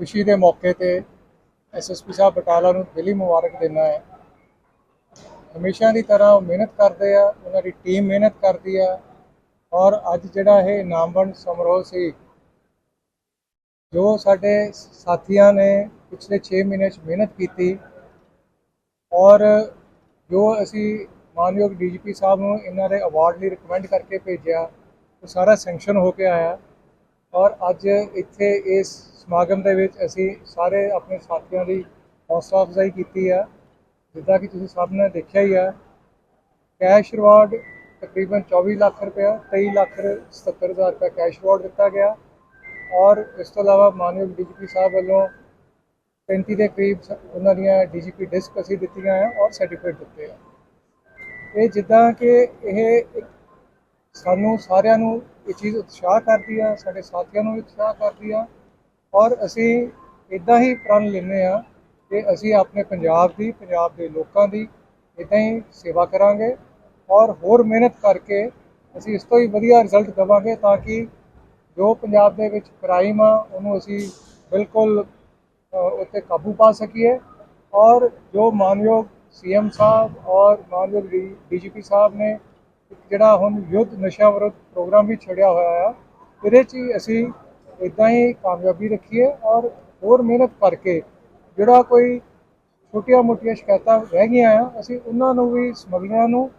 ਖੁਸ਼ੀ ਦੇ ਮੌਕੇ ਤੇ ਐਸਐਸਪੀ ਸਾਹਿਬ ਬਟਾਲਾ ਨੂੰ ਦਿਲੀ ਮੁਬਾਰਕ ਦੇਣਾ ਹੈ। ਹਮੇਸ਼ਾ ਦੀ ਤਰ੍ਹਾਂ ਉਹ ਮਿਹਨਤ ਕਰਦੇ ਆ, ਉਹਨਾਂ ਦੀ ਟੀਮ ਮਿਹਨਤ ਕਰਦੀ ਆ ਔਰ ਅੱਜ ਜਿਹੜਾ ਇਹ ਇਨਾਮ ਸਮਾਰੋਹ ਸੀ, ਜੋ ਸਾਡੇ ਸਾਥੀਆਂ ਨੇ ਪਿਛਲੇ 6 ਮਹੀਨੇ 'ਚ ਮਿਹਨਤ ਕੀਤੀ ਔਰ ਜੋ ਅਸੀਂ ਮਾਨਯੋਗ ਡੀਜੀਪੀ ਸਾਹਿਬ ਨੂੰ ਇਹਨਾਂ ਦੇ ਅਵਾਰਡ ਲਈ ਰਿਕਮੈਂਡ ਕਰਕੇ ਭੇਜਿਆ, ਉਹ ਸਾਰਾ ਸੈਂਕਸ਼ਨ ਹੋ ਕੇ ਆਇਆ। ਔਰ ਅੱਜ ਇੱਥੇ ਇਸ ਸਮਾਗਮ ਦੇ ਵਿੱਚ ਅਸੀਂ ਸਾਰੇ ਆਪਣੇ ਸਾਥੀਆਂ ਦੀ ਹੌਸਲਾ ਅਫਜ਼ਾਈ ਕੀਤੀ ਆ। ਜਿੱਦਾਂ ਕਿ ਤੁਸੀਂ ਸਭ ਨੇ ਦੇਖਿਆ ਹੀ ਆ, ਕੈਸ਼ ਰਿਵਾਰਡ ਤਕਰੀਬਨ 24 ਲੱਖ ਰੁਪਇਆ 23 ਲੱਖ 77 ਹਜ਼ਾਰ ਰੁਪਇਆ ਕੈਸ਼ ਰਿਵਾਰਡ ਦਿੱਤਾ ਗਿਆ। ਔਰ ਇਸ ਤੋਂ ਇਲਾਵਾ ਮਾਨਯੋਗ ਡੀਜੀਪੀ ਸਾਹਿਬ ਵੱਲੋਂ 35 ਦੇ ਕਰੀਬ ਸ- ਉਹਨਾਂ ਦੀਆਂ ਡੀਜੀਪੀ ਡਿਸਕ ਅਸੀਂ ਦਿੱਤੀਆਂ ਆ ਔਰ ਸਰਟੀਫਿਕੇਟ ਦਿੱਤੇ ਆ। ਇਹ ਜਿੱਦਾਂ ਕਿ ਇਹ ਸਾਨੂੰ ਸਾਰਿਆਂ ਨੂੰ ਇਹ ਚੀਜ਼ ਉਤਸ਼ਾਹ ਕਰਦੀ ਆ, ਸਾਡੇ ਸਾਥੀਆਂ ਨੂੰ ਵੀ ਉਤਸ਼ਾਹ ਕਰਦੀ ਆ। ਔਰ ਅਸੀਂ ਇਦਾਂ ਹੀ ਪ੍ਰਣ ਲੈਂਦੇ ਆ ਕਿ ਅਸੀਂ ਆਪਣੇ ਪੰਜਾਬ ਦੀ, ਪੰਜਾਬ ਦੇ ਲੋਕਾਂ ਦੀ ਇਦਾਂ ਹੀ ਸੇਵਾ ਕਰਾਂਗੇ ਔਰ ਹੋਰ ਮਿਹਨਤ ਕਰਕੇ ਅਸੀਂ ਇਸ ਤੋਂ ਹੀ ਵਧੀਆ ਰਿਜ਼ਲਟ ਦੇਵਾਂਗੇ ਤਾਂ ਕਿ ਜੋ ਪੰਜਾਬ ਦੇ ਵਿੱਚ ਕ੍ਰਾਈਮ ਆ, ਉਹਨੂੰ ਅਸੀਂ ਬਿਲਕੁਲ ਉੱਤੇ ਕਾਬੂ ਪਾ ਸਕੀਏ। ਔਰ ਜੋ ਮਾਨਯੋਗ ਸੀਐਮ ਸਾਹਿਬ ਔਰ ਮਾਨਯੋਗ ਡੀਜੀਪੀ ਸਾਹਿਬ ਨੇ ਜਿਹੜਾ ਹੁਣ ਯੁੱਧ ਨਸ਼ਾ ਵਿਰੁੱਧ ਪ੍ਰੋਗਰਾਮ ਵੀ ਛੜਿਆ ਹੋਇਆ ਆ, ਇਹਦੇ 'ਚ ਹੀ ਅਸੀਂ ਇਦਾਂ ਹੀ ਕਾਮਯਾਬੀ ਰੱਖੀਏ ਔਰ ਹੋਰ ਮਿਹਨਤ ਕਰਕੇ ਜਿਹੜਾ ਕੋਈ ਛੋਟੀਆਂ ਮੋਟੀਆਂ ਸ਼ਿਕਾਇਤਾਂ ਰਹਿ ਗਈਆਂ ਆ, ਅਸੀਂ ਉਹਨਾਂ ਨੂੰ ਵੀ ਸਮਗਲਰਾਂ ਨੂੰ,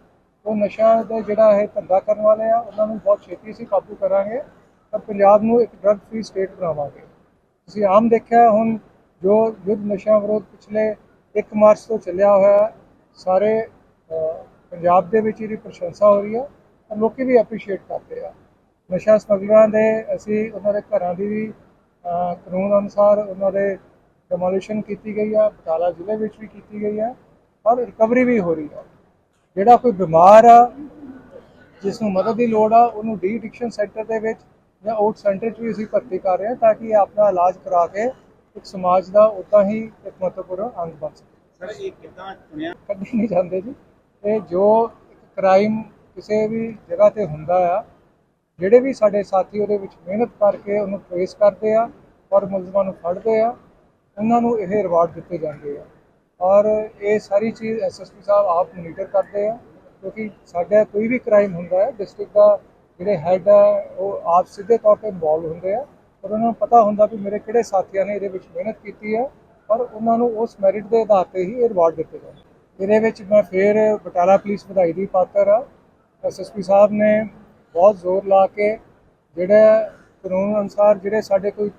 ਉਹ ਨਸ਼ਾ ਦਾ ਜਿਹੜਾ ਹੈ ਧੰਦਾ ਕਰਨ ਵਾਲੇ ਆ, ਉਹਨਾਂ ਨੂੰ ਬਹੁਤ ਛੇਤੀ ਅਸੀਂ ਕਾਬੂ ਕਰਾਂਗੇ ਤਾਂ ਪੰਜਾਬ ਨੂੰ ਇੱਕ ਡਰੱਗ ਫ੍ਰੀ ਸਟੇਟ ਬਣਾਵਾਂਗੇ। ਤੁਸੀਂ ਆਮ ਦੇਖਿਆ ਹੁਣ ਜੋ ਯੁੱਧ ਨਸ਼ਾ ਵਿਰੋਧ ਪਿਛਲੇ 1 ਮਾਰਚ ਤੋਂ ਚੱਲਿਆ ਹੋਇਆ ਸਾਰੇ ਪੰਜਾਬ ਦੇ ਵਿੱਚ ਇਹਦੀ ਪ੍ਰਸ਼ੰਸਾ ਹੋ ਰਹੀ ਹੈ ਔਰ ਲੋਕੀ ਵੀ ਐਪਰੀਸ਼ੀਏਟ ਕਰਦੇ ਆ। ਨਸ਼ਾ ਸਮਗਲਰਾਂ ਦੇ ਅਸੀਂ ਉਹਨਾਂ ਦੇ ਘਰਾਂ ਦੀ ਵੀ ਕਾਨੂੰਨ ਅਨੁਸਾਰ ਉਹਨਾਂ ਦੇ ਡਿਮੋਲੀਸ਼ਨ ਕੀਤੀ ਗਈ ਆ ਬਟਾਲਾ ਜ਼ਿਲ੍ਹੇ ਵਿੱਚ ਵੀ ਕੀਤੀ ਗਈ ਆ ਔਰ ਰਿਕਵਰੀ ਵੀ ਹੋ ਰਹੀ ਆ। ਜਿਹੜਾ ਕੋਈ ਬਿਮਾਰ ਆ ਜਿਸ ਨੂੰ ਮਦਦ ਦੀ ਲੋੜ ਆ ਉਹਨੂੰ ਡੀ ਐਡਿਕਸ਼ਨ ਸੈਂਟਰ ਦੇ ਵਿੱਚ ਜਾਂ ਆਊਟ ਸੈਂਟਰ 'ਚ ਵੀ ਅਸੀਂ ਭਰਤੀ ਕਰ ਰਹੇ ਹਾਂ ਤਾਂ ਕਿ ਇਹ ਆਪਣਾ ਇਲਾਜ ਕਰਾ ਕੇ ਇੱਕ ਸਮਾਜ ਦਾ ਉਦਾਂ ਹੀ ਇੱਕ ਮਹੱਤਵਪੂਰਨ ਅੰਗ ਬਣ ਸਕੇ। ਸਰ ਇਹ ਕਿੱਦਾਂ ਚੁਣਿਆ? ਕੱਢੇ ਨਹੀਂ ਜਾਂਦੇ ਜੀ। ਇਹ ਜੋ ਕ੍ਰਾਈਮ ਕਿਸੇ ਵੀ ਜਗ੍ਹਾ ਤੇ ਹੁੰਦਾ ਆ, ਜਿਹੜੇ ਵੀ ਸਾਡੇ ਸਾਥੀ ਉਹਦੇ ਵਿੱਚ ਮਿਹਨਤ ਕਰਕੇ ਉਹਨੂੰ ਟ੍ਰੇਸ ਕਰਦੇ ਆ ਔਰ ਮੁਲਜ਼ਮਾਂ ਨੂੰ ਫੜਦੇ ਆ, ਉਹਨਾਂ ਨੂੰ ਇਹ ਰਿਵਾਰਡ ਦਿੱਤੇ ਜਾਂਦੇ ਆ। ਔਰ ਇਹ ਸਾਰੀ ਚੀਜ਼ ਐਸਐਸਪੀ ਸਾਹਿਬ ਆਪ ਮੋਨੀਟਰ ਕਰਦੇ ਆ, ਕਿਉਂਕਿ ਸਾਡਾ ਕੋਈ ਵੀ ਕ੍ਰਾਈਮ ਹੁੰਦਾ ਹੈ ਡਿਸਟ੍ਰਿਕਟ ਦਾ ਜਿਹੜੇ ਹੈੱਡ ਆ, ਉਹ ਆਪ ਸਿੱਧੇ ਤੌਰ ਤੇ ਇਨਵੋਲਵ ਹੁੰਦੇ ਆ ਔਰ ਉਹਨਾਂ ਨੂੰ ਪਤਾ ਹੁੰਦਾ ਵੀ ਮੇਰੇ ਕਿਹੜੇ ਸਾਥੀਆਂ ਨੇ ਇਹਦੇ ਵਿੱਚ ਮਿਹਨਤ ਕੀਤੀ ਹੈ ਔਰ ਉਹਨਾਂ ਨੂੰ ਉਸ ਮੈਰਿਟ ਦੇ ਆਧਾਰ ਤੇ ਹੀ ਇਹ ਰਿਵਾਰਡ ਦਿੱਤੇ ਜਾਂਦੇ ਇਹਦੇ ਵਿੱਚ ਮੈਂ ਫੇਰ ਬਟਾਲਾ ਪੁਲਿਸ ਵਧਾਈ ਦੀ ਪਾਤਰ ਆ। ਐਸਐਸਪੀ ਸਾਹਿਬ ਨੇ ਬਹੁਤ ਜ਼ੋਰ ਲਾ ਕੇ ਜਿਹੜਾ ਕਾਨੂੰਨ ਅਨੁਸਾਰ ਜਿਹੜੇ ਸਾਡੇ ਕੋਈ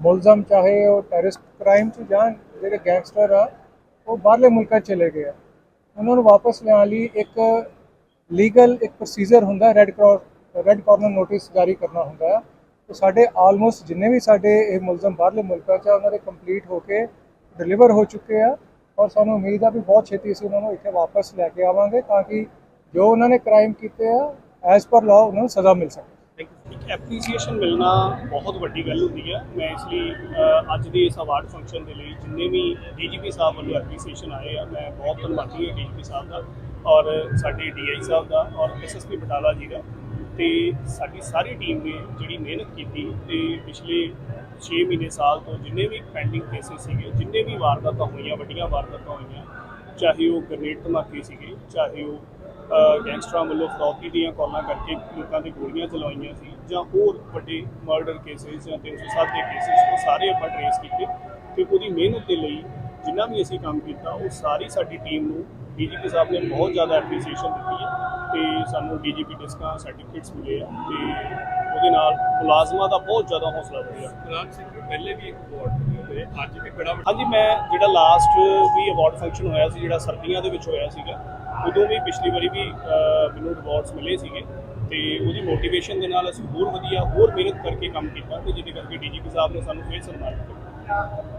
ਮੁਲਜ਼ਮ, ਚਾਹੇ ਉਹ ਟੈਰਰਿਸਟ ਕ੍ਰਾਈਮ ਚ ਜਾਂ ਜਿਹੜੇ ਗੈਂਗਸਟਰ ਆ, ਉਹ ਬਾਹਰਲੇ ਮੁਲਕਾਂ 'ਚ ਚਲੇ ਗਏ ਆ। ਉਹਨਾਂ ਨੂੰ ਵਾਪਸ ਲਿਆਉਣ ਲਈ ਇੱਕ ਲੀਗਲ ਇੱਕ ਪ੍ਰੋਸੀਜਰ ਹੁੰਦਾ red cross red corner notice ਜਾਰੀ ਕਰਨਾ ਹੁੰਦਾ ਆ। ਤੇ ਸਾਡੇ ਆਲਮੋਸਟ ਜਿੰਨੇ ਵੀ ਸਾਡੇ ਇਹ ਮੁਲਜ਼ਮ ਬਾਹਰਲੇ ਮੁਲਕਾਂ 'ਚ ਆ, ਉਹਨਾਂ ਦੇ ਕੰਪਲੀਟ ਹੋ ਕੇ ਡਿਲੀਵਰ ਹੋ ਚੁੱਕੇ ਆ। ਔਰ ਸਾਨੂੰ ਉਮੀਦ ਆ ਵੀ ਬਹੁਤ ਛੇਤੀ ਅਸੀਂ ਉਹਨਾਂ ਨੂੰ ਇੱਥੇ ਵਾਪਸ ਲੈ ਕੇ ਆਵਾਂਗੇ ਤਾਂ ਕਿ ਜੋ ਉਹਨਾਂ ਨੇ ਕ੍ਰਾਈਮ ਕੀਤੇ ਆ ਐਜ਼ ਪਰ ਲਾਅ ਉਹਨਾਂ ਨੂੰ ਸਜ਼ਾ ਮਿਲ ਸਕੇ। ਇੱਕ ਐਪਰੀਸੀਏਸ਼ਨ ਮਿਲਣਾ ਬਹੁਤ ਵੱਡੀ ਗੱਲ ਹੁੰਦੀ ਹੈ ਮੈਂ ਇਸ ਲਈ ਅੱਜ ਦੇ ਇਸ ਅਵਾਰਡ ਫੰਕਸ਼ਨ ਦੇ ਲਈ ਜਿੰਨੇ ਵੀ ਡੀਜੀਪੀ ਸਾਹਿਬ ਵੱਲੋਂ ਐਪਰੀਸੀਏਸ਼ਨ ਆਏ ਆ, ਮੈਂ ਬਹੁਤ ਧੰਨਵਾਦੀ ਹਾਂ ਡੀਜੀਪੀ ਸਾਹਿਬ ਦਾ ਔਰ ਸਾਡੇ ਡੀਆਈ ਸਾਹਿਬ ਦਾ ਔਰ ਐਸਐਸਪੀ ਬਟਾਲਾ ਜੀ ਦਾ। ਤੇ ਸਾਡੀ ਸਾਰੀ ਟੀਮ ਨੇ ਜਿਹੜੀ ਮਿਹਨਤ ਕੀਤੀ ਤੇ ਪਿਛਲੇ 6 ਮਹੀਨੇ ਸਾਲ ਤੋਂ ਜਿੰਨੇ ਵੀ ਪੈਂਡਿੰਗ ਕੇਸਿਸ ਸੀਗੇ, ਜਿੰਨੇ ਵੀ ਵਾਰਦਾਤਾਂ ਹੋਈਆਂ, ਵੱਡੀਆਂ ਵਾਰਦਾਤਾਂ ਹੋਈਆਂ, ਚਾਹੇ ਉਹ ਗ੍ਰਨੇਡ ਧਮਾਕੇ ਸੀਗੇ, ਚਾਹੇ ਉਹ ਗੈਂਗਸਟਰਾਂ ਵੱਲੋਂ ਫਰੌਤੀ ਦੀਆਂ ਕਾਲਾਂ ਕਰਕੇ ਲੋਕਾਂ ਤੇ ਗੋਲੀਆਂ ਚਲਾਈਆਂ ਸੀ, ਜਾਂ ਹੋਰ ਵੱਡੇ ਮਰਡਰ ਕੇਸਿਸ ਜਾਂ 307 ਦੇ ਕੇਸਿਸ ਉਹ ਸਾਰੇ ਆਪਾਂ ਟਰੇਸ ਕੀਤੇ ਤੇ ਉਹਦੀ ਮਿਹਨਤ ਦੇ ਲਈ ਜਿੰਨਾ ਵੀ ਅਸੀਂ ਕੰਮ ਕੀਤਾ, ਉਹ ਸਾਰੀ ਸਾਡੀ ਟੀਮ ਨੂੰ ਡੀਜੀਪੀ ਸਾਹਿਬ ਨੇ ਬਹੁਤ ਜ਼ਿਆਦਾ ਐਪਰੀਸੀਏਸ਼ਨ ਦਿੱਤੀ ਹੈ ਤੇ ਸਾਨੂੰ ਡੀਜੀਪੀ ਡਿਸਕਾਂ ਸਰਟੀਫਿਕੇਟਸ ਮਿਲੇ ਆ ਤੇ ਉਹਦੇ ਨਾਲ ਮੁਲਾਜ਼ਮਾਂ ਦਾ ਬਹੁਤ ਜ਼ਿਆਦਾ ਹੌਸਲਾ ਵਧਿਆ। ਰਾਜ ਸਿੰਘ ਪਹਿਲੇ ਵੀ ਇੱਕ ਅਵਾਰਡ ਹੋਏ ਅੱਜ ਵੀ ਬੜਾ ਹਾਂਜੀ ਮੈਂ ਜਿਹੜਾ ਲਾਸਟ ਵੀ ਅਵਾਰਡ ਫੰਕਸ਼ਨ ਹੋਇਆ ਸੀ ਜਿਹੜਾ ਸਰਦੀਆਂ ਦੇ ਵਿੱਚ ਹੋਇਆ ਸੀਗਾ ਉਦੋਂ ਵੀ ਪਿਛਲੀ ਵਾਰੀ ਵੀ ਮੈਨੂੰ ਰਿਵਾਰਡਸ ਮਿਲੇ ਸੀਗੇ ਤੇ ਉਹਦੀ ਮੋਟੀਵੇਸ਼ਨ ਦੇ ਨਾਲ ਅਸੀਂ ਹੋਰ ਵਧੀਆ ਹੋਰ ਮਿਹਨਤ ਕਰਕੇ ਕੰਮ ਕੀਤਾ ਤੇ ਜਿਹਦੇ ਕਰਕੇ ਡੀਜੀਪੀ ਸਾਹਿਬ ਨੇ ਸਾਨੂੰ ਫਿਰ ਸਨਮਾਨਿਤ ਕੀਤਾ।